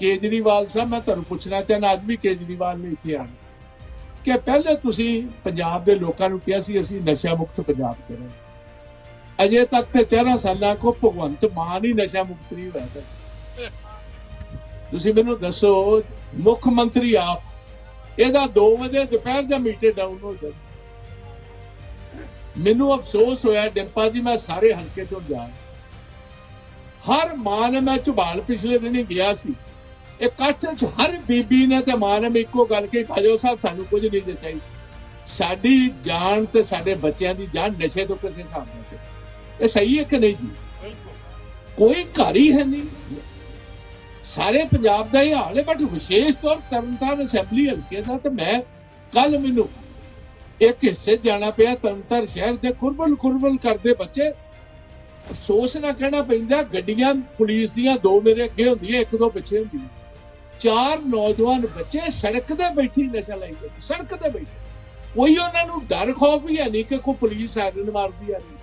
ਕੇਜਰੀਵਾਲ ਸਾਹਿਬ, ਮੈਂ ਤੁਹਾਨੂੰ ਪੁੱਛਣਾ ਚਾਹੁੰਦਾ ਅੱਜ ਵੀ ਕੇਜਰੀਵਾਲ ਨੇ ਇੱਥੇ ਆਣ ਕਿ ਪਹਿਲੇ ਤੁਸੀਂ ਪੰਜਾਬ ਦੇ ਲੋਕਾਂ ਨੂੰ ਕਿਹਾ ਸੀ, ਅਸੀਂ ਨਸ਼ਾ ਮੁਕਤ ਪੰਜਾਬ ਕਰਾਂਗੇ। ਅਜੇ ਤੱਕ ਤੇ 4 ਸਾਲਾਂ ਕੋ ਭਗਵੰਤ ਮਾਨ ਹੀ ਨਸ਼ਾ ਮੁਕਤ ਨਹੀਂ ਹੋਇਆ ਤੁਸੀਂ ਮੈਨੂੰ ਦੱਸੋ, ਮੁੱਖ ਮੰਤਰੀ ਆਪ, ਇਹਦਾ 2 ਵਜੇ ਦੁਪਹਿਰ ਦਾ ਮੀਟਰ ਡਾਊਨ ਹੋ ਜਾਂਦਾ ਮੈਨੂੰ ਅਫਸੋਸ ਹੋਇਆ, ਡਿੰਪਾ ਜੀ, ਮੈਂ ਸਾਰੇ ਹਲਕੇ ਤੋਂ ਜਾ ਹਰ ਮਾਂ ਨੇ ਮੈਂ ਝੁਬਾਲ ਪਿਛਲੇ ਦਿਨੀ ਗਿਆ ਸੀ। ਇਕੱਠ ਚ ਹਰ ਬੀਬੀ ਨੇ ਤੇ ਮਾਂ ਨੇ ਇੱਕੋ ਗੱਲ ਕਹੀ ਭਾਜੋ ਸਾਹਿਬ ਸਾਨੂੰ ਕੁਝ ਨਹੀਂ ਦੇ ਚਾਹੀਦਾ ਸਾਡੀ ਜਾਨ ਤੇ ਸਾਡੇ ਬੱਚਿਆਂ ਦੀ ਜਾਨ ਨਸ਼ੇ ਤੋਂ ਕਿਸੇ ਹਿਸਾਬ ਨਾਲ ਚ ਇਹ ਸਹੀ ਹੈ ਕਿ ਨਹੀਂ ਜੀ? ਕੋਈ ਘਰ ਹੀ ਹੈ ਨਹੀਂ। ਸਾਰੇ ਪੰਜਾਬ ਦਾ ਇਹ ਹਾਲ ਹੈ ਬਟ ਵਿਸ਼ੇਸ਼ ਤੌਰ ਤਰਨਤਾਰਨ ਅਸੈਂਬਲੀ ਹਲਕੇ ਦਾ ਤੇ ਮੈਂ ਕੱਲ ਮੈਨੂੰ ਇੱਕ ਹਿੱਸੇ ਜਾਣਾ ਪਿਆ ਤਰਨਤਾਰਨ ਸ਼ਹਿਰ ਦੇ ਕੁਰਬਲ ਕੁਰਬਲ ਕਰਦੇ ਬੱਚੇ। ਅਫਸੋਸ ਨਾ ਕਹਿਣਾ ਪੈਂਦਾ ਗੱਡੀਆਂ ਪੁਲਿਸ ਦੀਆਂ ਦੋ ਮੇਰੇ ਅੱਗੇ ਹੁੰਦੀਆਂ ਇੱਕ ਦੋ ਪਿੱਛੇ ਹੁੰਦੀਆਂ। ਚਾਰ ਨੌਜਵਾਨ ਬੱਚੇ ਸੜਕ ਤੇ ਬੈਠੀ ਨਸ਼ਾ ਲਾਈ ਜਾਂਦੇ ਸੜਕ ਤੇ ਬੈਠੇ। ਕੋਈ ਉਹਨਾਂ ਨੂੰ ਡਰ, ਖੌਫ ਹੀ ਹੈ ਨਹੀਂ ਕਿ ਕੋਈ ਪੁਲਿਸ ਆਰਨ ਮਾਰਦੀ ਆ ਨਹੀਂ।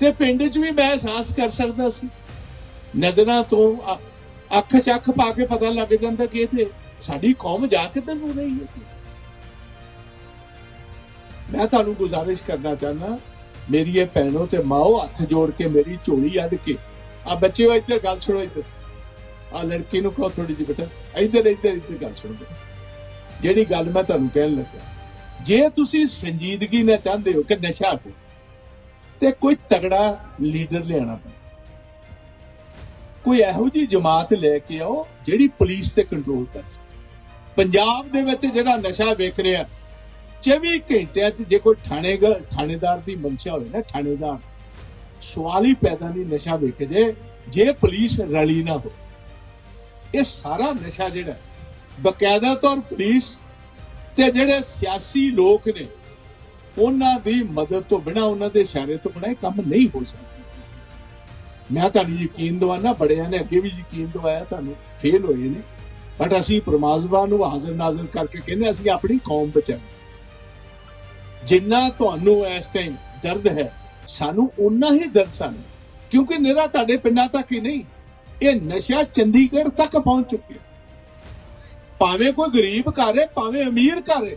ਤੇ ਪਿੰਡ 'ਚ ਵੀ ਮੈਂ ਅਹਿਸਾਸ ਕਰ ਸਕਦਾ ਸੀ। ਨਜ਼ਰਾਂ ਤੋਂ ਅੱਖ ਚੱਖ ਪਾ ਕੇ ਪਤਾ ਲੱਗ ਜਾਂਦਾ ਕਿ ਇਹ ਤੇ ਸਾਡੀ ਕੌਮ ਜਾ ਕਿੱਧਰ ਨੂੰ ਰਹੀ ਹੈ। ਮੈਂ ਤੁਹਾਨੂੰ ਗੁਜ਼ਾਰਿਸ਼ ਕਰਨਾ ਚਾਹਨਾ ਮੇਰੀ ਇਹ ਭੈਣੋ ਤੇ ਮਾਓ ਹੱਥ ਜੋੜ ਕੇ ਮੇਰੀ ਝੋਲੀ ਅੱਡ ਕੇ। ਆ ਬੱਚਿਓ, ਇੱਧਰ ਗੱਲ ਸੁਣੋ ਇੱਧਰ। ਆ ਲੜਕੀ ਨੂੰ ਕਹੋ ਥੋੜੀ ਜਿਹੀ ਬੇਟਾ, ਇੱਧਰ ਇੱਧਰ ਇੱਧਰ ਗੱਲ ਸੁਣੋ ਬੇਟਾ। ਜਿਹੜੀ ਗੱਲ ਮੈਂ ਤੁਹਾਨੂੰ ਕਹਿਣ ਲੱਗਾ ਜੇ ਤੁਸੀਂ ਸੰਜੀਦਗੀ ਨਾਲ ਚਾਹੁੰਦੇ ਹੋ ਕਿ ਨਸ਼ਾ ਹਟੇ, ਤੇ ਕੋਈ ਤਗੜਾ ਲੀਡਰ ਲਿਆਣਾ ਪੈਂਦਾ ਕੋਈ ਇਹੋ ਜੀ ਜਮਾਤ ਲੈ ਕੇ ਆਓ ਜਿਹੜੀ ਪੁਲਿਸ ਤੇ ਕੰਟਰੋਲ ਕਰ ਸਕੇ। ਪੰਜਾਬ ਦੇ ਵਿੱਚ ਜਿਹੜਾ ਨਸ਼ਾ ਵੇਖ ਰਿਹਾ 24 ਘੰਟਿਆਂ 'ਚ ਜੇ ਕੋਈ ਥਾਣੇ ਥਾਣੇਦਾਰ ਦੀ ਮਨਸ਼ਾ ਹੋਵੇ ਨਾ, ਥਾਣੇਦਾਰ, ਸਵਾਲ ਹੀ ਪੈਦਾ ਨਹੀਂ ਨਸ਼ਾ ਵੇਖ ਜੇ ਜੇ ਪੁਲਿਸ ਰਲੀ ਨਾ ਹੋ ਇਹ ਸਾਰਾ ਨਸ਼ਾ ਜਿਹੜਾ ਬਕਾਇਦਾ ਤੌਰ ਪੁਲਿਸ ਤੇ ਜਿਹੜੇ ਸਿਆਸੀ ਲੋਕ ਨੇ, ਉਹਨਾਂ ਦੀ ਮਦਦ ਤੋਂ ਬਿਨਾ ਉਹਨਾਂ ਦੇ ਇਸ਼ਾਰੇ ਤੋਂ ਬਿਨਾ ਇਹ ਕੰਮ ਨਹੀਂ ਹੋ ਸਕਦਾ। ਮੈਂ ਤੁਹਾਨੂੰ ਯਕੀਨ ਦਵਾਨਾ ਬੜਿਆਂ ਨੇ ਅੱਗੇ ਵੀ ਯਕੀਨ ਦਵਾਇਆ, ਤੁਹਾਨੂੰ ਫੇਲ ਹੋਏ ਨੇ। ਬਟ ਅਸੀਂ ਪਰਮਾਤਮਾ ਨੂੰ ਹਾਜ਼ਰ ਨਾਜ਼ਰ ਕਰਕੇ ਕਹਿੰਦੇ ਅਸੀਂ ਆਪਣੀ ਕੌਮ ਬਚਾਉਣੀ। ਜਿੰਨਾ ਤੁਹਾਨੂੰ ਇਸ ਟਾਈਮ ਦਰਦ ਹੈ, ਸਾਨੂੰ ਉਨਾ ਹੀ ਦਰਦ ਸਾਨੂੰ। ਕਿਉਂਕਿ ਨਿਰਾ ਤੁਹਾਡੇ ਪਿੰਡਾਂ ਤੱਕ ਹੀ ਨਹੀਂ ਇਹ ਨਸ਼ਾ ਚੰਡੀਗੜ੍ਹ ਤੱਕ ਪਹੁੰਚ ਚੁੱਕਿਆ। ਭਾਵੇਂ ਕੋਈ ਗਰੀਬ ਘਰ ਹੈ, ਭਾਵੇਂ ਅਮੀਰ ਘਰ ਹੈ,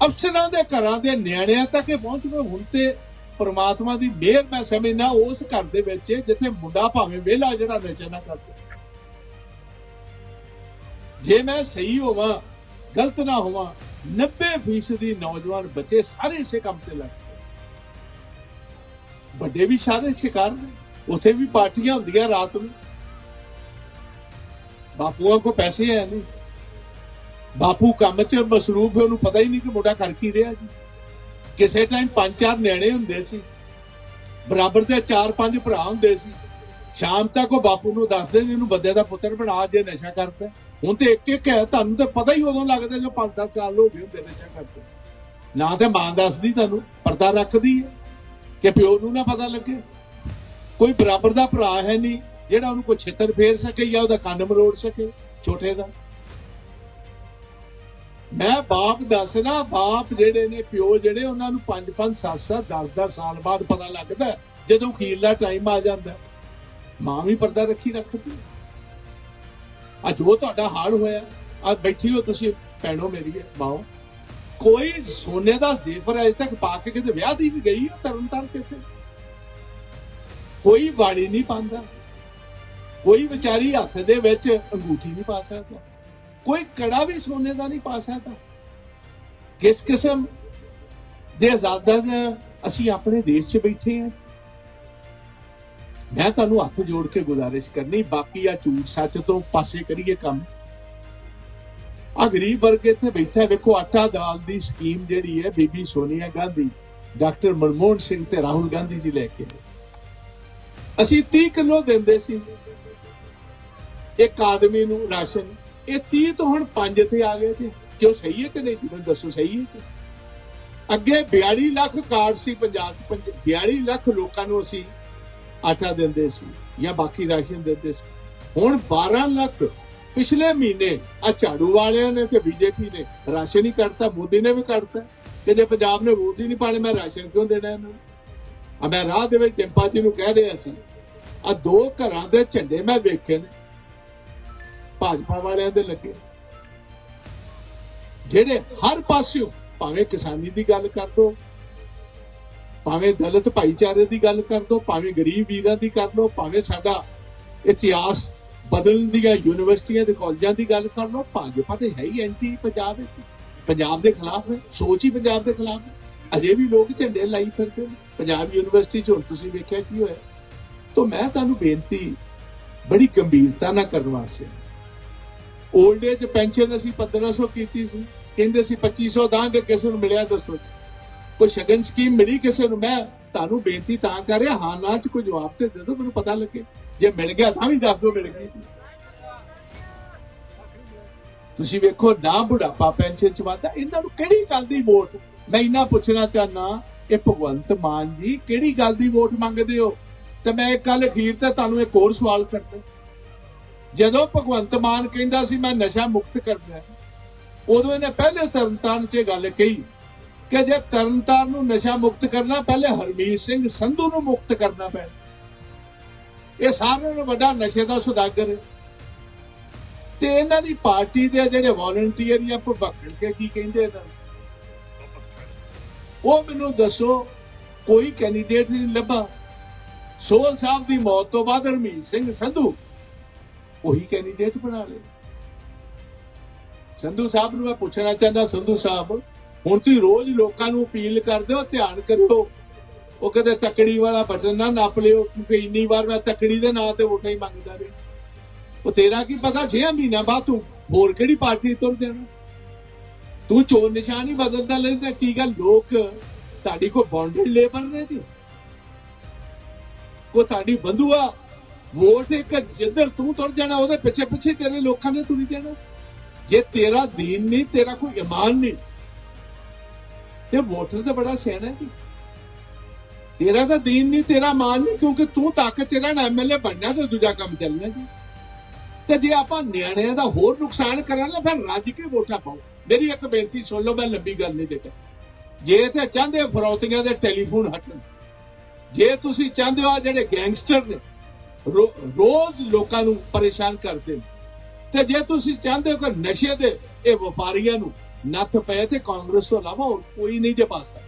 ਅਫਸਰਾਂ ਦੇ ਘਰਾਂ ਦੇ ਨਿਆਣਿਆਂ ਤੱਕ ਇਹ ਪਹੁੰਚ ਗਏ ਹੁਣ ਤੇ ਪ੍ਰਮਾਤਮਾ ਦੀ ਮਿਹਰ ਮੈਂ ਸਮਝਣਾ ਉਸ ਘਰ ਦੇ ਵਿੱਚ ਜਿੱਥੇ ਮੁੰਡਾ ਭਾਵੇਂ ਵਿਹਲਾ ਜਿਹੜਾ ਨਸ਼ਾ ਨਾ ਕਰਦਾ। ਜੇ ਮੈਂ ਸਹੀ ਹੋਵਾਂ, ਗਲਤ ਨਾ ਹੋਵਾਂ 90% ਨੌਜਵਾਨ ਬੱਚੇ ਸਾਰੇ ਇਸੇ ਕੰਮ ਤੇ ਲੱਗ ਪਏ ਵੱਡੇ ਵੀ ਸਾਰੇ ਸ਼ਿਕਾਰ ਨੇ, ਉਥੇ ਵੀ ਪਾਰਟੀਆਂ ਹੁੰਦੀਆਂ ਰਾਤ ਨੂੰ। ਬਾਪੂਆਂ ਕੋ ਪੈਸੇ ਹੈ ਨਹੀਂ। ਬਾਪੂ ਕੰਮ 'ਚ ਮਸਰੂਫ ਹੈ, ਉਹਨੂੰ ਪਤਾ ਹੀ ਨਹੀਂ ਕਿ ਮੁੰਡਾ ਕਰ ਕੀ ਰਿਹਾ ਜੀ। ਕਿਸੇ ਟਾਈਮ ਪੰਜ ਚਾਰ ਨਿਆਣੇ ਹੁੰਦੇ ਸੀ। ਬਰਾਬਰ ਦੇ ਚਾਰ ਪੰਜ ਭਰਾ ਹੁੰਦੇ ਸੀ। ਸ਼ਾਮ ਤੱਕ ਉਹ ਬਾਪੂ ਨੂੰ ਦੱਸਦੇ ਨੇ ਇਹਨੂੰ ਬੰਦੇ ਦਾ ਪੁੱਤਰ ਬਣਾ, ਜੇ ਨਸ਼ਾ ਕਰਦਾ ਹੁਣ ਤੇ ਇੱਕ ਇੱਕ ਹੈ, ਤੁਹਾਨੂੰ ਤਾਂ ਪਤਾ ਹੀ ਉਦੋਂ ਲੱਗਦਾ ਜੋ 5-7 ਸਾਲ ਹੋ ਗਏ ਹੁੰਦੇ ਨਸ਼ਾ ਕਰਦੇ। ਨਾ ਤੇ ਮਾਂ ਦੱਸਦੀ ਤੁਹਾਨੂੰ, ਪਰਦਾ ਰੱਖਦੀ ਹੈ ਕਿ ਪਿਓ ਨੂੰ ਨਾ ਪਤਾ ਲੱਗੇ। ਕੋਈ ਬਰਾਬਰ ਦਾ ਭਰਾ ਹੈ ਨਹੀਂ। ਜਿਹੜਾ ਉਹਨੂੰ ਕੋਈ ਛਿੱਤਰ ਫੇਰ ਸਕੇ ਜਾਂ ਉਹਦਾ ਕੰਨ ਮਰੋੜ ਸਕੇ ਛੋਟੇ ਦਾ। ਮੈਂ ਬਾਪ ਦੱਸਣਾ ਬਾਪ ਜਿਹੜੇ ਨੇ ਪਿਓ ਜਿਹੜੇ ਉਹਨਾਂ ਨੂੰ 5 5 7 7 10 10 ਸਾਲ ਬਾਅਦ ਪਤਾ ਲੱਗਦਾ ਜਦੋਂ ਖੀਰਲਾ ਟਾਈਮ ਆ ਜਾਂਦਾ ਮਾਂ ਵੀ ਪਰਦਾ ਰੱਖੀ ਰੱਖਦੀ ਆ ਜੋ ਤੁਹਾਡਾ ਹਾਲ ਹੋਇਆ ਆ ਬੈਠੀ ਹੋ ਤੁਸੀਂ ਭੈਣੋ ਮੇਰੀ ਹੈ, ਮਾਓ ਕੋਈ ਸੋਨੇ ਦਾ ਜ਼ੇਫਰ ਅਜੇ ਤੱਕ ਪਾ ਕੇ ਕਿਤੇ ਵਿਆਹ ਦੀ ਵੀ ਗਈ ਹੈ ਤਰਨ ਤਾਰਨ ਕਿਤੇ ਕੋਈ ਵਾਲੀ ਨਹੀਂ ਪਾਉਂਦਾ। ਕੋਈ ਵਿਚਾਰੀ ਹੱਥ ਦੇ ਵਿੱਚ ਅੰਗੂਠੀ ਨਹੀਂ ਪਾ ਸਕਦਾ। ਕੋਈ ਕੜਾ ਵੀ ਸੋਨੇ ਦਾ ਨਹੀਂ ਪਾ ਸਕਦਾ। ਕਿਸ ਕਿਸਮ ਦੇ ਆਜ਼ਾਦਾਂ ਅਸੀਂ ਆਪਣੇ ਦੇਸ਼ 'ਚ ਬੈਠੇ ਹਾਂ। ਮੈਂ ਤੁਹਾਨੂੰ ਹੱਥ ਜੋੜ ਕੇ ਗੁਜ਼ਾਰਿਸ਼ ਕਰਨੀ, ਬਾਕੀ ਆ ਝੂਠ ਸੱਚ ਤੋਂ ਪਾਸੇ ਕਰੀਏ ਕੰਮ। ਆ ਗਰੀਬ ਵਰਗ ਇੱਥੇ ਬੈਠਾ, ਵੇਖੋ ਆਟਾ ਦਾਲ ਦੀ ਸਕੀਮ ਜਿਹੜੀ ਹੈ, ਬੀਬੀ ਸੋਨੀਆ ਗਾਂਧੀ, ਡਾਕਟਰ ਮਨਮੋਹਨ ਸਿੰਘ ਤੇ ਰਾਹੁਲ ਗਾਂਧੀ ਜੀ ਲੈ ਕੇ ਅਸੀਂ 30 ਕਿਲੋ ਦਿੰਦੇ ਸੀ। ਇੱਕ ਆਦਮੀ ਨੂੰ ਰਾਸ਼ਨ, ਇਹ 30 ਤੋਂ ਹੁਣ 5 ਤੇ ਆ ਗਏ ਜੀ ਕਿਉਂ ਸਹੀ ਹੈ ਕਿ ਨਹੀਂ? ਮੈਨੂੰ ਦੱਸੋ ਸਹੀ ਹੈ ਅੱਗੇ 42 ਲੱਖ ਕਾਰਡ ਸੀ ਪੰਜਾਬ 'ਚ, ਪੰਜ- 42 ਲੱਖ ਲੋਕਾਂ ਨੂੰ ਅਸੀਂ ਆਟਾ ਦਿੰਦੇ ਸੀ ਜਾਂ ਬਾਕੀ ਰਾਸ਼ਨ ਦਿੰਦੇ ਸੀ। ਹੁਣ 12 ਲੱਖ ਪਿਛਲੇ ਮਹੀਨੇ ਆ ਝਾੜੂ ਵਾਲਿਆਂ ਨੇ ਤੇ ਬੀਜੇਪੀ ਨੇ ਰਾਸ਼ਨ ਹੀ ਕੱਢਤਾ, ਮੋਦੀ ਨੇ ਵੀ ਕੱਢਤਾ। ਕਿ ਜੇ ਪੰਜਾਬ ਨੇ ਵੋਟ ਹੀ ਨਹੀਂ ਪਾਣੇ, ਮੈਂ ਰਾਸ਼ਨ ਕਿਉਂ ਦੇਣਾ ਇਹਨਾਂ ਨੂੰ? ਆ ਮੈਂ ਰਾਹ ਦੇ ਵਿੱਚ ਟਿੰਪਾ ਜੀ ਨੂੰ ਕਹਿ ਰਿਹਾ ਸੀ, ਆ ਦੋ ਘਰਾਂ ਦੇ ਝੰਡੇ ਮੈਂ ਵੇਖੇ ਨੇ ਭਾਜਪਾ ਵਾਲਿਆਂ ਦੇ ਲੱਗੇ। ਜਿਹੜੇ ਹਰ ਪਾਸਿਓਂ ਭਾਵੇਂ ਕਿਸਾਨੀ ਦੀ ਗੱਲ ਕਰ ਦੋ, ਭਾਵੇਂ ਦਲਿਤ ਭਾਈਚਾਰੇ ਦੀ ਗੱਲ ਕਰ ਦੋ, ਭਾਵੇਂ ਗਰੀਬ ਵੀਰਾਂ ਦੀ ਕਰ ਲੋ ਭਾਵੇਂ ਸਾਡਾ ਇਤਿਹਾਸ ਬਦਲਣ ਦੀਆਂ ਯੂਨੀਵਰਸਿਟੀਆਂ ਤੇ ਕਾਲਜਾਂ ਦੀ ਗੱਲ ਕਰ ਲੋ ਭਾਜਪਾ ਤੇ ਹੈ ਹੀ ਐਂਟੀ ਪੰਜਾਬ ਪੰਜਾਬ ਦੇ ਖਿਲਾਫ ਹੈ, ਸੋਚ ਹੀ ਪੰਜਾਬ ਦੇ ਖਿਲਾਫ ਹੈ। ਅਜੇ ਵੀ ਲੋਕ ਝੰਡੇ ਲਾਈ ਫਿਰਦੇ ਨੇ। ਪੰਜਾਬ ਯੂਨੀਵਰਸਿਟੀ ਚ ਹੁਣ ਤੁਸੀਂ ਵੇਖਿਆ ਕੀ ਹੋਇਆ? ਤਾਂ ਮੈਂ ਤੁਹਾਨੂੰ ਬੇਨਤੀ ਬੜੀ ਗੰਭੀਰਤਾ ਨਾਲ ਕਰਨ ਵਾਸਤੇ 올ਡ ਏਜ ਪੈਨਸ਼ਨ ਅਸੀਂ 1500 ਕੀਤੀ ਸੀ। ਕਹਿੰਦੇ ਸੀ 2500 ਦਾਂਗੇ, ਕਿਸੇ ਨੂੰ ਮਿਲਿਆ ਦੱਸੋ। ਕੋਈ ਸ਼ਗਨ ਸਕੀਮ ਮਿਲੀ ਕਿਸੇ ਨੂੰ? ਮੈਂ ਤੁਹਾਨੂੰ ਬੇਨਤੀ ਤਾਂ ਕਰ ਰਿਹਾ, ਹਾਂ, ਨਾ ਚ ਕੋਈ ਜਵਾਬ ਤੇ ਦੇ ਦਿਓ, ਮੈਨੂੰ ਪਤਾ ਲੱਗੇ। ਜੇ ਮਿਲ ਗਿਆ ਤਾਂ ਵੀ ਦੱਸ ਦਿਓ, ਮਿਲ ਗਈ ਤੁਸੀਂ ਵੇਖੋ, ਨਾ ਬੁਢਾਪਾ ਪੈਨਸ਼ਨ ਚ ਵਾਧਾ ਇਹਨਾਂ ਨੂੰ ਕਿਹੜੀ ਗੱਲ ਦੀ ਵੋਟ? ਮੈਂ ਇਹਨਾਂ ਪੁੱਛਣਾ ਚਾਹਨਾ ਇਹ ਭਗਵੰਤ ਮਾਨ ਜੀ ਕਿਹੜੀ ਗੱਲ ਦੀ ਵੋਟ ਮੰਗਦੇ ਹੋ? ਤੇ ਮੈਂ ਇੱਕ ਗੱਲ ਅਖੀਰ ਤੇ ਤੁਹਾਨੂੰ ਇੱਕ ਹੋਰ ਸਵਾਲ ਕਰਦਾ। ਜਦੋਂ ਭਗਵੰਤ ਮਾਨ ਕਹਿੰਦਾ ਸੀ, ਮੈਂ ਨਸ਼ਾ ਮੁਕਤ ਕਰਨਾ ਉਦੋਂ ਇਹਨੇ ਪਹਿਲੇ ਤਰਨਤਾਰਨ 'ਚ ਇਹ ਗੱਲ ਕਹੀ ਕਿ ਜੇ ਤਰਨਤਾਰਨ ਨੂੰ ਨਸ਼ਾ ਮੁਕਤ ਕਰਨਾ, ਪਹਿਲੇ ਹਰਮੀਤ ਸਿੰਘ ਸੰਧੂ ਨੂੰ ਮੁਕਤ ਕਰਨਾ ਪੈਣਾ। ਇਹ ਸਾਰਿਆਂ ਨੂੰ ਵੱਡਾ ਨਸ਼ੇ ਦਾ ਸੁਦਾਗਰ ਹੈ। ਤੇ ਇਹਨਾਂ ਦੀ ਪਾਰਟੀ ਦੇ ਜਿਹੜੇ ਵਾਲੰਟੀਅਰ ਜਾਂ ਭਵਕੜ ਕੇ ਕੀ ਕਹਿੰਦੇ ਇਹਨਾਂ ਉਹ ਮੈਨੂੰ ਦੱਸੋ, ਕੋਈ ਕੈਂਡੀਡੇਟ ਨਹੀਂ ਲੱਭਾ। ਸੋਹਲ ਸਾਹਿਬ ਦੀ ਮੌਤ ਤੋਂ ਬਾਅਦ ਹਰਮੀਤ ਸਿੰਘ ਸੰਧੂ ਉਹੀ ਕੈਂਡੀਡੇਟ ਬਣਾ ਲਏ। ਸੰਧੂ ਸਾਹਿਬ ਨੂੰ ਮੈਂ ਪੁੱਛਣਾ ਚਾਹੁੰਦਾ, ਸੰਧੂ ਸਾਹਿਬ, ਹੁਣ ਤੁਸੀਂ ਰੋਜ਼ ਲੋਕਾਂ ਨੂੰ ਅਪੀਲ ਕਰਦੇ ਹੋ, ਧਿਆਨ ਕਰਿਓ। ਉਹ ਕਦੇ ਤਕੜੀ ਵਾਲਾ ਬਟਨ ਨਾ ਨੱਪ ਲਿਓ, ਕਿਉਂਕਿ ਇੰਨੀ ਵਾਰ ਮੈਂ ਤਕੜੀ ਦੇ ਨਾਂ ਤੇ ਵੋਟਾਂ ਹੀ ਮੰਗਦਾ ਰਿਹਾ। ਉਹ ਤੇਰਾ ਕੀ ਪਤਾ 6 ਮਹੀਨਾ ਬਾਅਦ ਤੂੰ ਹੋਰ ਕਿਹੜੀ ਪਾਰਟੀ ਤੁਰ ਜਾਣਾ? ਤੂੰ ਚੋਣ ਨਿਸ਼ਾਨ ਹੀ ਬਦਲਦਾ ਲੈਂਦਾ, ਕੀ ਗੱਲ? ਲੋਕ ਤੁਹਾਡੀ ਕੋਈ ਬੌਂਡਡ ਲੇਬਰ ਨੇ ਦੀ ਕੋ ਤੁਹਾਡੀ ਬੰਦੂਆ ਵੋਟ ਇੱਕ ਜਿੱਧਰ ਤੂੰ ਤੁਰ ਜਾਣਾ, ਉਹਦੇ ਪਿੱਛੇ ਪਿੱਛੇ ਤੇਰੇ ਲੋਕਾਂ ਨੇ ਤੁਰੀ ਜਾਣਾ। ਜੇ ਤੇਰਾ ਦੀਨ ਨਹੀਂ, ਤੇਰਾ ਕੋਈ ਇਮਾਨ ਨਹੀਂ, ਤੇ ਵੋਟਰ ਤਾਂ ਬੜਾ ਸਿਆਣਾ ਜੀ। ਤੇਰਾ ਤਾਂ ਦੀਨ ਨਹੀਂ, ਤੇਰਾ ਮਾਨ ਨਹੀਂ, ਕਿਉਂਕਿ ਤੂੰ ਤਾਕਤ ਚ ਰਹਿਣਾ ਐਮਐਲਏ ਬਣਨਾ ਤੇ ਦੂਜਾ ਕੰਮ ਚੱਲਣਾ ਜੀ। ਤੇ ਜੇ ਆਪਾਂ ਨਿਆਣਿਆਂ ਦਾ ਹੋਰ ਨੁਕਸਾਨ ਕਰਾਂਗੇ ਫਿਰ ਰੱਜ ਕੇ ਵੋਟਾਂ ਪਾਓ। ਮੇਰੀ ਇੱਕ ਬੇਨਤੀ ਸੁਣ ਲਓ, ਮੈਂ ਲੰਬੀ ਗੱਲ ਨਹੀਂ ਦੇਤਾ। ਜੇ ਤੇ ਚਾਹੁੰਦੇ ਹੋ ਫਰੌਤੀਆਂ ਦੇ ਟੈਲੀਫੋਨ ਹਟਣ, ਜੇ ਤੁਸੀਂ ਚਾਹੁੰਦੇ ਹੋ ਆਹ ਜਿਹੜੇ ਗੈਂਗਸਟਰ ਨੇ ਰੋਜ਼ ਲੋਕਾਂ ਨੂੰ ਪਰੇਸ਼ਾਨ ਕਰਦੇ ਨੇ। ਤੇ ਜੇ ਤੁਸੀਂ ਚਾਹੁੰਦੇ ਹੋ ਕਿ ਨਸ਼ੇ ਦੇ ਇਹ ਵਪਾਰੀਆਂ ਨੂੰ ਨੱਥ ਪਏ ਤੇ ਕਾਂਗਰਸ ਤੋਂ ਇਲਾਵਾ ਹੋਰ ਕੋਈ ਨਹੀਂ ਜੇ ਪਾ ਸਕਦਾ।